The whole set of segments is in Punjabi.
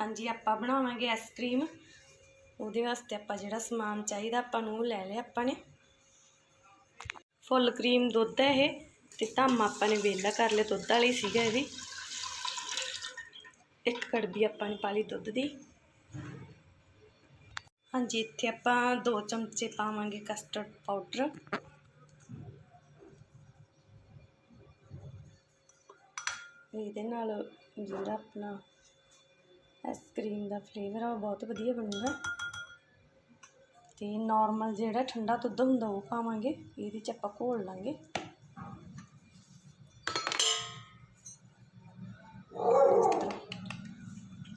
ਹਾਂਜੀ, ਆਪਾਂ ਬਣਾਵਾਂਗੇ ਆਈਸਕ੍ਰੀਮ ਉਹਦੇ ਵਾਸਤੇ ਆਪਾਂ ਜਿਹੜਾ ਸਮਾਨ ਚਾਹੀਦਾ ਆਪਾਂ ਨੂੰ ਉਹ ਲੈ ਲਿਆ ਆਪਾਂ ਨੇ। ਫੁੱਲ ਕਰੀਮ ਦੁੱਧ ਹੈ ਇਹ ਤੇ ਧਾਮਾ ਆਪਾਂ ਨੇ ਵੇਲਾ ਕਰ ਲਿਆ, ਦੁੱਧ ਵਾਲੀ ਸੀਗਾ ਇਹ ਵੀ ਇੱਕ ਕੜਬੀ ਆਪਾਂ ਨੇ ਪਾ ਲਈ ਦੁੱਧ ਦੀ। ਹਾਂਜੀ, ਇੱਥੇ ਆਪਾਂ ਦੋ ਚਮਚੇ ਪਾਵਾਂਗੇ ਕਸਟਰਡ ਪਾਊਡਰ ਇਹਦੇ ਨਾਲ ਜਿਹੜਾ ਆਪਣਾ ਆਈਸਕ੍ਰੀਮ ਦਾ ਫਲੇਵਰ ਆ, ਉਹ ਬਹੁਤ ਵਧੀਆ ਬਣੂਗਾ। ਤੇ ਨਾਰਮਲ ਜਿਹੜਾ ਠੰਡਾ ਦੁੱਧ ਹੁੰਦਾ, ਉਹ ਪਾਵਾਂਗੇ। ਇਹਦੇ ਚ ਆਪਾਂ ਘੋਲ ਲਾਂਗੇ।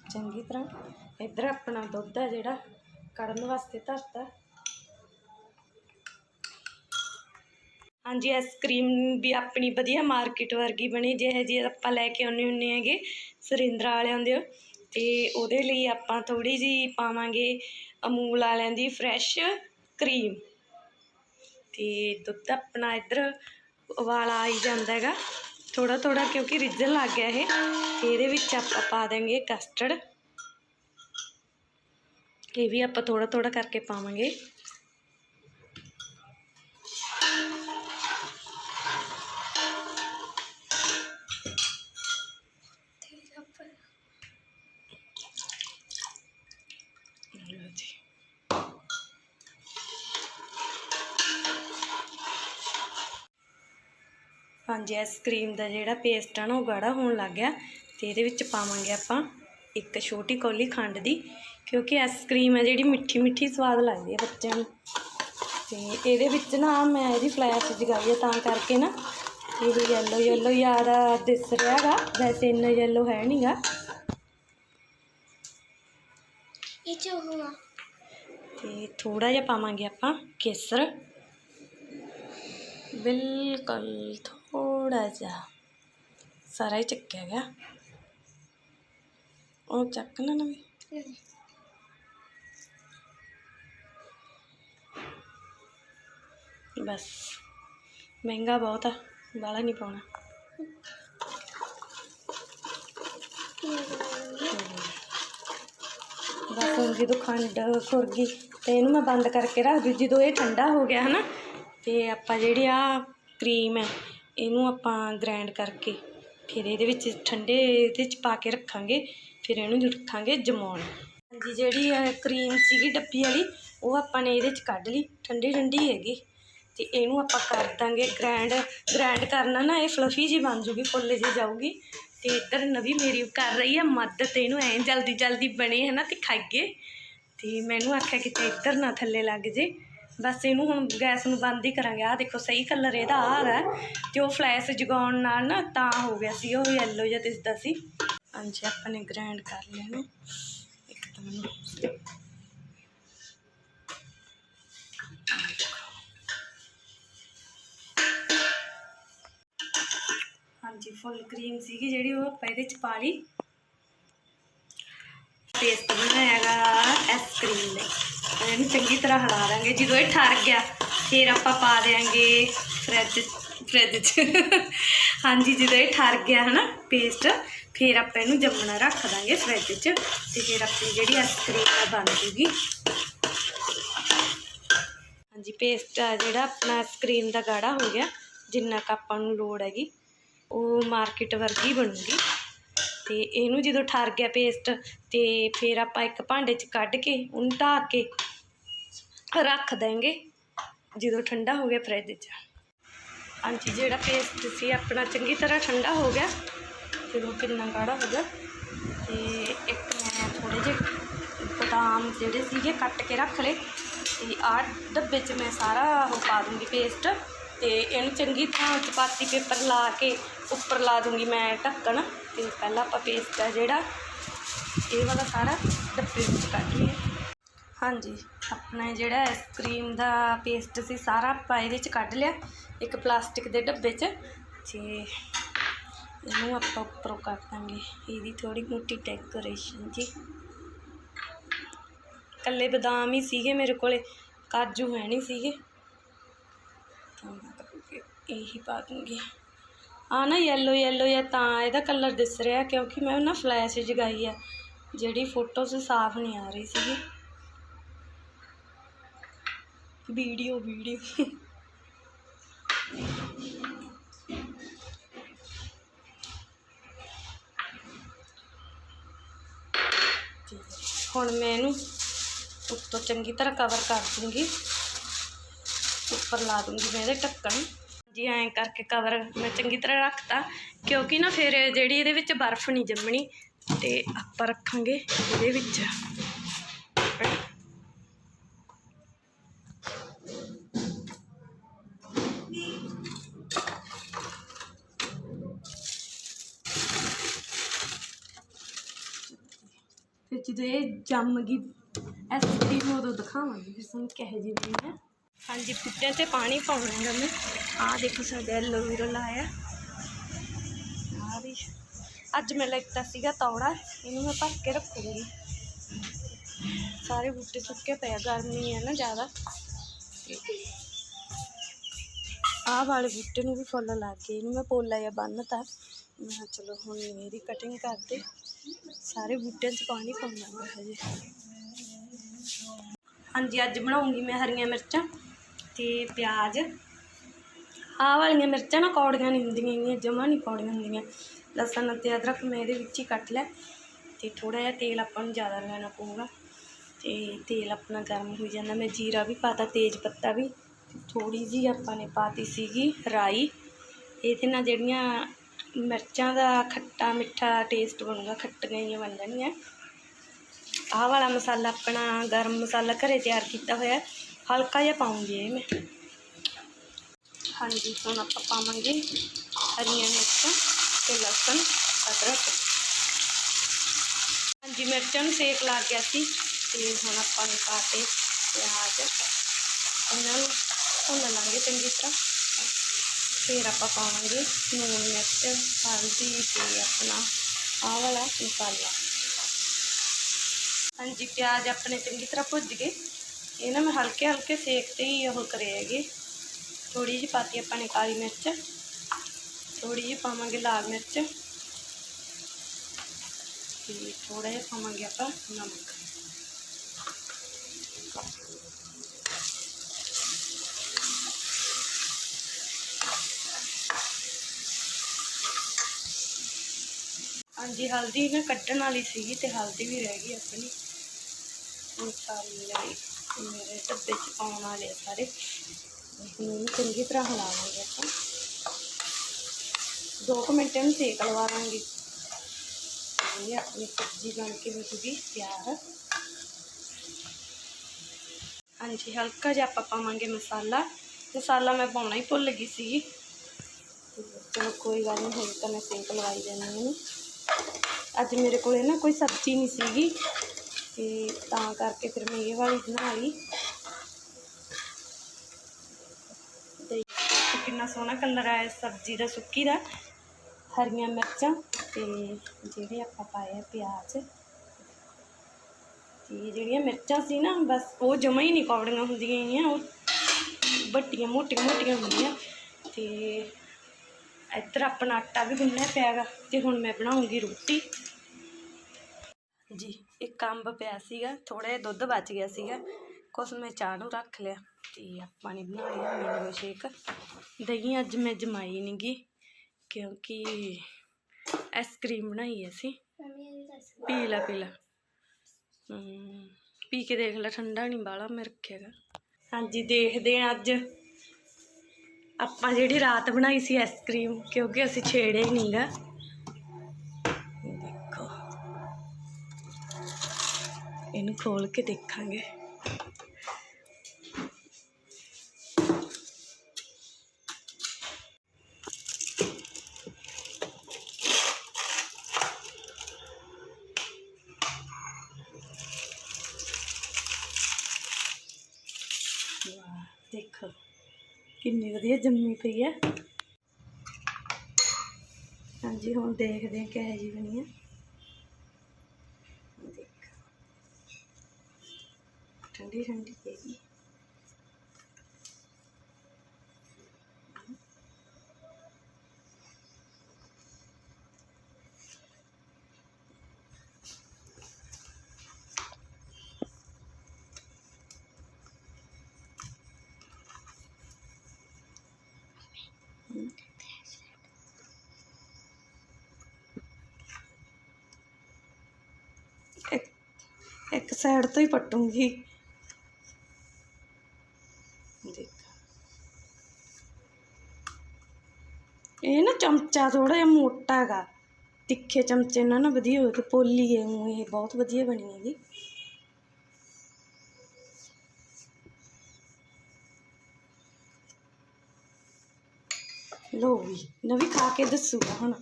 ਚੰਗੀ ਤਰ੍ਹਾਂ ਇੱਧਰ ਆਪਣਾ ਦੁੱਧ ਹੈ ਜਿਹੜਾ, ਕੜਨ ਵਾਸਤੇ ਧਰਤਾ। ਹਾਂਜੀ ਆਈਸਕ੍ਰੀਮ ਵੀ ਆਪਣੀ ਵਧੀਆ ਮਾਰਕੀਟ ਵਰਗੀ ਬਣੀ, ਜਿਹੇ ਜਿਹੇ ਆਪਾਂ ਲੈ ਕੇ ਆਉਂਦੇ ਹੁੰਦੇ ਹੈਗੇ। ਸੁਰਿੰਦਰਾ ਵਾਲਿਆਂ ਦੇ। ਅਤੇ ਉਹਦੇ ਲਈ ਆਪਾਂ ਥੋੜ੍ਹੀ ਜਿਹੀ ਪਾਵਾਂਗੇ ਅਮੂਲ ਵਾਲਿਆਂ ਦੀ ਫਰੈਸ਼ ਕਰੀਮ ਅਤੇ ਦੁੱਧ ਆਪਣਾ ਇੱਧਰ ਉਬਾਲ ਆਈ ਜਾਂਦਾ ਹੈਗਾ। ਥੋੜ੍ਹਾ ਥੋੜ੍ਹਾ ਕਿਉਂਕਿ ਰਿੱਝਣ ਲੱਗ ਗਿਆ ਇਹ। ਤੇ ਇਹਦੇ ਵਿੱਚ ਆਪਾਂ ਪਾ ਦਾਂਗੇ ਕਸਟਰਡ ਇਹ ਵੀ ਆਪਾਂ ਥੋੜ੍ਹਾ ਥੋੜ੍ਹਾ ਕਰਕੇ ਪਾਵਾਂਗੇ। ਹਾਂਜੀ ਆਈਸਕ੍ਰੀਮ ਦਾ ਜਿਹੜਾ ਪੇਸਟ ਆ ਨਾ ਉਹ ਗਾੜਾ ਹੋਣ ਲੱਗ ਗਿਆ ਤੇ ਇਹਦੇ ਵਿੱਚ ਪਾਵਾਂਗੇ ਆਪਾਂ ਇੱਕ ਛੋਟੀ ਕੌਲੀ ਖੰਡ ਦੀ ਕਿਉਂਕਿ ਆਈਸਕ੍ਰੀਮ ਹੈ ਜਿਹੜੀ ਮਿੱਠੀ ਮਿੱਠੀ ਸਵਾਦ ਲੱਗਦੀ ਹੈ ਬੱਚਿਆਂ ਨੂੰ। ਤੇ ਇਹਦੇ ਵਿੱਚ ਨਾ ਮੈਂ ਇਹਦੀ ਫਲੈਸ਼ ਜਗਾਈ ਹੈ ਤਾਂ ਕਰਕੇ ਨਾ ਇਹ ਯੈਲੋ ਯੈਲੋ ਯਾਰ ਦਿਸ ਰਿਹਾਗਾ ਵੈਸੇ ਇੰਨਾ ਯੈਲੋ ਹੈ ਨਹੀਂਗਾ ਇਹ ਚ ਹੋਆ ਤੇ ਥੋੜਾ ਜਿਹਾ ਪਾਵਾਂਗੇ ਆਪਾਂ ਕੇਸਰ। ਬਿਲਕੁਲ ਥੋੜਾ ਜਿਹਾ ਸਾਰਾ ਹੀ ਚੱਕਿਆ ਗਿਆ। ਉਹ ਚੱਕਣਾ ਨਾ ਵੀ ਬਸ, ਮਹਿੰਗਾ ਬਹੁਤ ਆ ਬਾਲਾ ਨਹੀਂ ਪਾਉਣਾ। ਬਸ ਹੁਣ ਜਦੋਂ ਖੰਡ ਖੁਰ ਗਈ ਤੇ ਇਹਨੂੰ ਮੈਂ ਬੰਦ ਕਰਕੇ ਰੱਖ ਦੂ, ਜਦੋਂ ਇਹ ਠੰਡਾ ਹੋ ਗਿਆ ਹਨਾ, ਤੇ ਆਪਾਂ ਜਿਹੜੀ ਆ ਕਰੀਮ ਹੈ ਇਹਨੂੰ ਆਪਾਂ ਗ੍ਰਾਈਂਡ ਕਰਕੇ ਫਿਰ ਇਹਦੇ ਵਿੱਚ ਠੰਡੇ ਇਹਦੇ ਚ ਪਾ ਕੇ ਰੱਖਾਂਗੇ, ਫਿਰ ਇਹਨੂੰ ਰੱਖਾਂਗੇ ਜਮਾਉਣ। ਹਾਂਜੀ, ਜਿਹੜੀ ਕਰੀਮ ਸੀਗੀ ਡੱਬੀ ਵਾਲੀ, ਉਹ ਆਪਾਂ ਨੇ ਇਹਦੇ ਚ ਕੱਢ ਲਈ, ਠੰਡੀ ਠੰਡੀ ਹੈਗੀ। ਤੇ ਇਹਨੂੰ ਆਪਾਂ ਕਰ ਦਾਂਗੇ ਗ੍ਰੈਂਡ ਗ੍ਰੈਂਡ ਕਰਨਾ ਨਾ ਇਹ ਫਲਫੀ ਜੀ ਬਣ ਜੂਗੀ, ਫੁੱਲ ਜੀ ਜਾਊਗੀ। ਤੇ ਇੱਧਰ ਨਵੀ ਮੇਰੀ ਕਰ ਰਹੀ ਹੈ ਮਦਦ ਇਹਨੂੰ ਐਂ ਜਲਦੀ ਜਲਦੀ ਬਣੇ ਹੈ ਨਾ ਤੇ ਖਾਈਏ। ਤੇ ਮੈਨੂੰ ਆਖਿਆ ਕਿਤੇ ਇੱਧਰ ਨਾ ਥੱਲੇ ਲੱਗ ਜੇ। ਬਸ ਇਹਨੂੰ ਹੁਣ ਗੈਸ ਨੂੰ ਬੰਦ ਹੀ ਕਰਾਂਗੇ। ਆਹ ਦੇਖੋ ਸਹੀ ਕਲਰ ਇਹਦਾ ਆ ਰਿਹਾ ਤੇ ਉਹ ਫਲੈਸ਼ ਜਗਾਉਣ ਨਾਲ ਨਾ ਤਾਂ ਹੋ ਗਿਆ ਸੀ, ਉਹ ਯੈਲੋ ਜਿਹਾ ਦਿਸਦਾ ਸੀ। ਹਾਂਜੀ, ਆਪਾਂ ਨੇ ਗ੍ਰਾਈਂਡ ਕਰ ਲਿਆ ਇਹਨੂੰ। ਇੱਕ ਤਾਂ ਮੈਨੂੰ ਹਾਂਜੀ ਫੁੱਲ ਕਰੀਮ ਸੀਗੀ ਜਿਹੜੀ ਉਹ ਆਪਾਂ ਇਹਦੇ ਚ ਪਾ ਲਈ। ਪੇਸਟ ਬਣਾਇਆਗਾ ਆਈਸਕ੍ਰੀਮ ਲਈ ਇਹਨੂੰ ਚੰਗੀ ਤਰ੍ਹਾਂ ਹਿਲਾ ਦਾਂਗੇ। ਜਦੋਂ ਇਹ ਠਰ ਗਿਆ, ਫਿਰ ਆਪਾਂ ਪਾ ਦੇਾਂਗੇ ਫ੍ਰਿਜ ਫ੍ਰਿਜ 'ਚ। ਹਾਂਜੀ, ਜਦੋਂ ਇਹ ਠਰ ਗਿਆ ਹਨਾ ਪੇਸਟ ਫਿਰ ਆਪਾਂ ਇਹਨੂੰ ਜੰਮਣਾ ਰੱਖ ਦਾਂਗੇ ਫ੍ਰਿਜ 'ਚ ਤੇ ਫਿਰ ਆਪਣੀ ਜਿਹੜੀ ਆਈਸਕ੍ਰੀਮ ਆ ਬਣ ਜੂਗੀ। ਹਾਂਜੀ ਪੇਸਟ ਆ ਜਿਹੜਾ ਆਪਣਾ ਆਈਸਕ੍ਰੀਮ ਦਾ ਗਾੜਾ ਹੋ ਗਿਆ, ਜਿੰਨਾ ਕੁ ਆਪਾਂ ਨੂੰ ਲੋੜ ਹੈਗੀ, ਉਹ ਮਾਰਕੀਟ ਵਰਗੀ ਬਣੂਗੀ। ਅਤੇ ਇਹਨੂੰ ਜਦੋਂ ਠਰ ਗਿਆ ਪੇਸਟ ਅਤੇ ਫਿਰ ਆਪਾਂ ਇੱਕ ਭਾਂਡੇ 'ਚ ਕੱਢ ਕੇ, ਉਹਨੂੰ ਢੱਕ ਕੇ ਰੱਖ ਦਾਂਗੇ ਜਦੋਂ ਠੰਡਾ ਹੋ ਗਿਆ ਫਰਿੱਜ 'ਚ। ਹਾਂਜੀ, ਜਿਹੜਾ ਪੇਸਟ ਸੀ ਆਪਣਾ ਚੰਗੀ ਤਰ੍ਹਾਂ ਠੰਡਾ ਹੋ ਗਿਆ, ਫਿਰ ਉਹ ਕਿੰਨਾ ਗਾੜਾ ਹੋ ਗਿਆ। ਅਤੇ ਇੱਕ ਮੈਂ ਥੋੜ੍ਹੇ ਜਿਹੇ ਬਦਾਮ ਜਿਹੜੇ ਸੀਗੇ ਕੱਟ ਕੇ ਰੱਖ ਲਏ, ਤੇ ਆਹ ਡੱਬੇ 'ਚ ਮੈਂ ਸਾਰਾ ਉਹ ਪਾ ਦੂੰਗੀ ਪੇਸਟ ਤੇ ਇਹਨੂੰ ਚੰਗੀ ਤਰ੍ਹਾਂ ਚਪਾਤੀ ਪੇਪਰ ਲਾ ਕੇ ਉੱਪਰ ਲਾ ਦੂੰਗੀ ਮੈਂ ਢੱਕਣ। ਤੇ ਪਹਿਲਾਂ ਆਪਾਂ ਪੇਸਟ ਆ ਜਿਹੜਾ ਇਹ ਵਾਲਾ ਸਾਰਾ ਡੱਬੇ ਵਿੱਚ ਕੱਢ ਲਈਏ। ਹਾਂਜੀ। ਆਪਣਾ ਜਿਹੜਾ ਆਈਸਕ੍ਰੀਮ ਦਾ ਪੇਸਟ ਸੀ ਸਾਰਾ ਆਪਾਂ ਇਹਦੇ 'ਚ ਕੱਢ ਲਿਆ ਇੱਕ ਪਲਾਸਟਿਕ ਦੇ ਡੱਬੇ 'ਚ। ਤੇ ਇਹਨੂੰ ਆਪਾਂ ਉੱਪਰੋਂ ਕਰ ਦਾਂਗੇ। ਇਹਦੀ ਥੋੜੀ ਮੋਟੀ ਡੈਕੋਰੇਸ਼ਨ ਜੀ। ਕੱਲੇ ਬਦਾਮ ਹੀ ਸੀਗੇ ਮੇਰੇ ਕੋਲੇ ਕਾਜੂ ਹੈ ਨਹੀਂ ਸੀਗੇ। ਤਾਂ ਮੈਂ ਕਰਕੇ ਇਹੀ ਪਾ ਦੂੰਗੀ। ਆ ਨਾ ਯੈਲੋ ਯੈਲੋ ਜਾਂ ਤਾਂ ਇਹਦਾ ਕਲਰ ਦਿਸ ਰਿਹਾ ਕਿਉਂਕਿ ਮੈਂ ਨਾ ਫਲੈਸ਼ ਜਗਾਈ ਆ। ਜਿਹੜੀ ਫੋਟੋ ਫੋਟੋਜ਼ ਸਾਫ਼ ਨਹੀਂ ਆ ਰਹੀ ਸੀਗੀ। Video video. ਹੁਣ ਮੈਂ ਇਹਨੂੰ ਉੱਤੋਂ ਚੰਗੀ ਤਰ੍ਹਾਂ ਕਵਰ ਕਰ ਦੂੰਗੀ। ਉੱਪਰ ਲਾ ਦੂੰਗੀ ਮੈਂ ਇਹਦੇ ਢੱਕਣ। ਜੀ ਐਂ ਕਰਕੇ ਕਵਰ ਮੈਂ ਚੰਗੀ ਤਰ੍ਹਾਂ ਰੱਖਤਾ ਕਿਉਂਕਿ ਨਾ ਫਿਰ ਜਿਹੜੀ ਇਹਦੇ ਵਿੱਚ ਬਰਫ਼ ਨਹੀਂ ਜੰਮਣੀ ਤੇ ਆਪਾਂ ਰੱਖਾਂਗੇ ਇਹਦੇ ਵਿੱਚ। ਫਿਰ ਜਦੋਂ ਇਹ ਜੰਮ ਗਈ ਐਸਕ੍ਰੀਮ ਉਦੋਂ ਦਿਖਾਵਾਂਗੀ ਫਿਰ ਤੁਹਾਨੂੰ ਕਿਹੋ ਜਿਹੀ ਬਣੀ ਹੈ। ਹਾਂਜੀ ਬੂਟਿਆਂ ਤੇ ਪਾਣੀ ਪਾਉਣਾ ਹੈਗਾ ਮੈਂ। ਆਹ ਦੇਖੋ ਸਾਡਾ ਐਲੋਵੇਰਾ ਲਾਇਆ ਆਹ ਵੀ ਅੱਜ ਮੈਂ ਲੈਤਾ ਸੀਗਾ ਤੌੜਾ ਇਹਨੂੰ ਮੈਂ ਭਰ ਕੇ ਰੱਖੂੰਗੀ ਸਾਰੇ ਬੂਟੇ ਸੁੱਕੇ ਪਏ ਆ ਗਰਮੀ ਹੈ ਨਾ ਜ਼ਿਆਦਾ ਆਹ ਵਾਲੇ ਬੂਟੇ ਨੂੰ ਵੀ ਫੁੱਲ ਲੱਗ ਗਏ ਇਹਨੂੰ ਮੈਂ ਪੋਲਾ ਜਿਹਾ ਬੰਨਤਾ ਮੈਂ ਕਿਹਾ ਚਲੋ ਹੁਣ ਇਹਦੀ ਕਟਿੰਗ ਕਰਦੇ ਸਾਰੇ ਬੂਟਿਆਂ 'ਚ ਪਾਣੀ ਪਾਉਣਾ ਹੈ ਹਜੇ ਹਾਂਜੀ ਅੱਜ ਬਣਾਉਂਗੀ ਮੈਂ ਹਰੀਆਂ ਮਿਰਚਾਂ ਤੇ ਪਿਆਜ਼ ਆਹ ਵਾਲੀਆਂ ਮਿਰਚਾਂ ਨਾ ਕੌੜੀਆਂ ਨਹੀਂ ਹੁੰਦੀਆਂ ਇੰਨੀਆਂ ਜਮਾ ਨਹੀਂ ਕੌੜੀਆਂ ਹੁੰਦੀਆਂ। ਲਸਣ ਅਤੇ ਅਦਰਕ ਮੈਂ ਇਹਦੇ ਵਿੱਚ ਹੀ ਕੱਟ ਲਿਆ ਤੇ ਥੋੜਾ ਜਿਹਾ ਤੇਲ ਆਪਾਂ ਨੂੰ ਜ਼ਿਆਦਾ ਲੈਣਾ ਪਊਗਾ। ਤੇ ਤੇਲ ਆਪਣਾ ਗਰਮ ਹੋ ਜਾਂਦਾ ਮੈਂ ਜੀਰਾ ਵੀ ਪਾਤਾ, ਤੇਜ਼ ਪੱਤਾ ਵੀ। ਥੋੜੀ ਜੀ ਆਪਾਂ ਨੇ ਪਾਤੀ ਸੀਗੀ ਰਾਈ। ਇਹਦੇ ਨਾਲ ਜਿਹੜੀਆਂ ਮਿਰਚਾਂ ਦਾ ਖੱਟਾ ਮਿੱਠਾ ਟੇਸਟ ਬਣੂਗਾ, ਖੱਟੀਆਂ ਜਿਹੀਆਂ ਬਣ ਜਾਣਗੀਆਂ ਆਹ ਵਾਲਾ ਮਸਾਲਾ ਆਪਣਾ ਗਰਮ ਮਸਾਲਾ ਘਰੇ ਤਿਆਰ ਕੀਤਾ ਹੋਇਆ, ਹਲਕਾ ਜਿਹਾ ਪਾਉਂਗੀ ਇਹ ਮੈਂ। ਹਾਂਜੀ, ਹੁਣ ਆਪਾਂ ਪਾਵਾਂਗੇ ਹਰੀਆਂ ਮਿਰਚਾਂ ਤੇ ਲਸਣ ਅਦਰਕ। ਹਾਂਜੀ, ਮਿਰਚਾਂ ਨੂੰ ਸੇਕ ਲੱਗ ਗਿਆ ਸੀ ਤੇ ਹੁਣ ਆਪਾਂ ਨੇ ਪਾਤੇ ਪਿਆਜ਼ ਇਹਨਾਂ ਨੂੰ ਭੁੰਨ ਲਾਂਗੇ ਚੰਗੀ ਤਰ੍ਹਾਂ। ਫਿਰ ਆਪਾਂ ਪਾਵਾਂਗੇ ਲੂਣ ਮਿਰਚ, ਹਲਦੀ ਤੇ ਆਪਣਾ ਆਹ ਵਾਲਾ ਮਸਾਲਾ। ਹਾਂਜੀ, ਪਿਆਜ਼ ਆਪਣੇ ਚੰਗੀ ਤਰ੍ਹਾਂ ਭੁੱਜ ਗਏ। ਇਹ ਨਾ ਮੈਂ ਹਲਕੇ ਹਲਕੇ ਸੇਕ ਤੇ ਹੀ ਉਹ ਕਰੇ ਹੈਗੇ। ਥੋੜੀ ਜਿਹੀ ਪਾਤੀ ਆਪਾਂ ਨੇ ਕਾਲੀ ਮਿਰਚ ਥੋੜੀ ਜਿਹੀ ਪਾਵਾਂਗੇ ਲਾਲ ਮਿਰਚ ਤੇ ਥੋੜਾ ਜਿਹਾ ਪਾਵਾਂਗੇ ਆਪਾਂ ਨਮਕ। ਹਾਂਜੀ, ਹਲਦੀ ਨਾ ਕੱਢਣ ਵਾਲੀ ਸੀਗੀ ਤੇ ਹਲਦੀ ਵੀ ਰਹਿ ਗਈ ਆਪਣੀ। ਮਸਾਲੇ ਮੇਰੇ ਡੱਬੇ 'ਚ ਪਾਉਣ ਵਾਲੇ ਆ ਸਾਰੇ। ਹੁਣ ਇਹਨੂੰ ਚੰਗੀ ਤਰ੍ਹਾਂ ਹਿਲਾਵਾਂਗੇ ਆਪਾਂ ਦੋ ਕੁ ਮਿੰਟ ਇਹਨੂੰ ਸੇਕ ਲਵਾਵਾਂਗੇ ਇਹ ਆਪਣੀ ਸਬਜ਼ੀ ਬਣ ਕੇ ਹੋ ਜੂਗੀ ਤਿਆਰ ਹਾਂਜੀ ਹਲਕਾ ਜਿਹਾ ਆਪਾਂ ਪਾਵਾਂਗੇ ਮਸਾਲਾ ਮਸਾਲਾ ਮੈਂ ਪਾਉਣਾ ਹੀ ਭੁੱਲ ਗਈ ਸੀਗੀ ਤੇ ਚਲੋ ਕੋਈ ਗੱਲ ਨਹੀਂ ਹੁਣ ਤਾਂ ਮੈਂ ਸੇਕ ਲਵਾਈ ਜਾਂਦੀ ਹਾਂ ਇਹਨੂੰ ਅੱਜ ਮੇਰੇ ਕੋਲੇ ਨਾ ਕੋਈ ਸਬਜ਼ੀ ਨਹੀਂ ਸੀਗੀ ਤੇ ਤਾਂ ਕਰਕੇ ਫਿਰ ਮੈਂ ਇਹ ਵਾਲੀ ਬਣਾ ਲਈ ਦੇਖੋ ਕਿੰਨਾ ਸੋਹਣਾ ਕਲਰ ਆਇਆ ਸਬਜ਼ੀ ਦਾ, ਸੁੱਕੀ ਦਾ। ਹਰੀਆਂ ਮਿਰਚਾਂ ਤੇ ਜਿਹੜੇ ਆਪਾਂ ਪਾਏ ਆ ਪਿਆਜ਼। ਤੇ ਜਿਹੜੀਆਂ ਮਿਰਚਾਂ ਸੀ ਨਾ, ਬਸ ਉਹ ਜਮਾ ਹੀ ਨਹੀਂ ਕੌੜੀਆਂ ਹੁੰਦੀਆਂ ਗਈਆਂ ਉਹ ਵੱਟੀਆਂ ਮੋਟੀਆਂ ਮੋਟੀਆਂ ਹੁੰਦੀਆਂ। ਤੇ ਇੱਧਰ ਆਪਣਾ ਆਟਾ ਵੀ ਗੁੰਨਿਆ ਪਿਆ ਗਾ, ਤੇ ਹੁਣ ਮੈਂ ਬਣਾਉਂਗੀ ਰੋਟੀ। ਜੀ, ਇੱਕ ਅੰਬ ਪਿਆ ਸੀਗਾ ਥੋੜਾ ਜਿਹਾ ਦੁੱਧ ਬਚ ਗਿਆ ਸੀਗਾ। ਕੁਛ ਮੈਂ ਚਾਹ ਨੂੰ ਰੱਖ ਲਿਆ ਤੇ ਆਪਾਂ ਨੇ ਬਣਾ ਲਿਆ ਮੈਂਗੋ ਸ਼ੇਕ ਦਹੀਂ ਅੱਜ ਮੈਂ ਜਮਾਈ ਨਹੀਂ ਗੀ, ਕਿਉਂਕਿ ਆਈਸਕ੍ਰੀਮ ਬਣਾਈ ਅਸੀਂ। ਪੀ ਲਾ ਪੀ ਲਾ ਪੀ ਕੇ ਦੇਖ ਲੈ, ਠੰਡਾ ਨਹੀਂ ਬਾਲਾ ਮੈਂ ਰੱਖਿਆਗਾ ਹਾਂਜੀ, ਦੇਖਦੇ ਹਾਂ ਅੱਜ। ਆਪਾਂ ਜਿਹੜੀ ਰਾਤ ਬਣਾਈ ਸੀ ਆਈਸਕ੍ਰੀਮ ਕਿਉਂਕਿ ਅਸੀਂ ਛੇੜਿਆ ਹੀ ਨਹੀਂਗਾ ਦੇਖੋ। ਇਹਨੂੰ ਖੋਲ ਕੇ ਦੇਖਾਂਗੇ। ਦੇਖੋ। ਕਿੰਨੀ ਵਧੀਆ ਜੰਮੀ ਪਈ ਹੈ ਹਾਂਜੀ, ਹੁਣ ਦੇਖਦੇ ਹਾਂ ਕਿਹੋ ਜਿਹੀ ਬਣੀ ਹੈ ਠੰਡੀ ਠੰਡੀ ਹੈਗੀ ਇੱਕ ਸਾਈਡ ਤੋਂ ਹੀ ਪਟੂੰਗੀ। ਦੇਖ। ਇਹ ਨਾ ਚਮਚਾ ਥੋੜਾ ਜਿਹਾ ਮੋਟਾ ਹੈਗਾ। ਤਿੱਖੇ ਚਮਚੇ ਨਾਲ ਨਾ ਵਧੀਆ ਹੋਏ ਤੇ ਪੋਲੀ ਹੈ ਊਂ ਇਹ ਬਹੁਤ ਵਧੀਆ ਬਣੀ ਹੈਗੀ। ਲੋ ਵੀ, ਨਵੀਂ ਖਾ ਕੇ ਦੱਸੂਗਾ ਹੁਣ।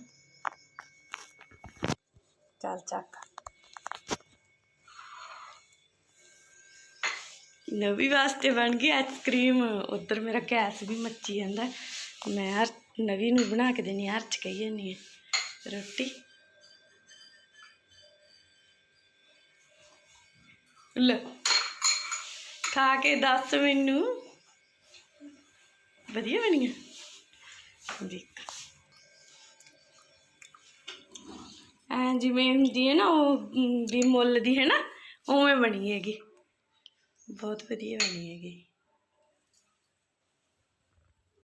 ਚੱਲ ਚੱਕ। ਨਵੀਂ ਵਾਸਤੇ ਬਣ ਗਈ ਆਈਸਕ੍ਰੀਮ ਉਧਰ ਮੇਰਾ ਗੈਸ ਵੀ ਮੱਚੀ ਜਾਂਦਾ। ਮੈਂ ਹਰ ਨਵੀਂ ਨੂੰ ਬਣਾ ਕੇ ਦੇਣੀ, ਹਰ ਚ ਕਹੀ ਜਾਂਦੀ ਹੈ ਰੋਟੀ। ਲੈ, ਖਾ ਕੇ ਦੱਸ ਮੈਨੂੰ। ਵਧੀਆ ਬਣੀ ਆ? ਦੇਖ। ਐ ਜਿਵੇਂ ਹੁੰਦੀ ਹੈ ਨਾ, ਉਹ ਵੀ ਮੁੱਲ ਦੀ, ਹੈ ਨਾ? ਉਵੇਂ ਬਣੀ ਹੈਗੀ। ਬਹੁਤ ਵਧੀਆ ਬਣੀ ਹੈਗੀ।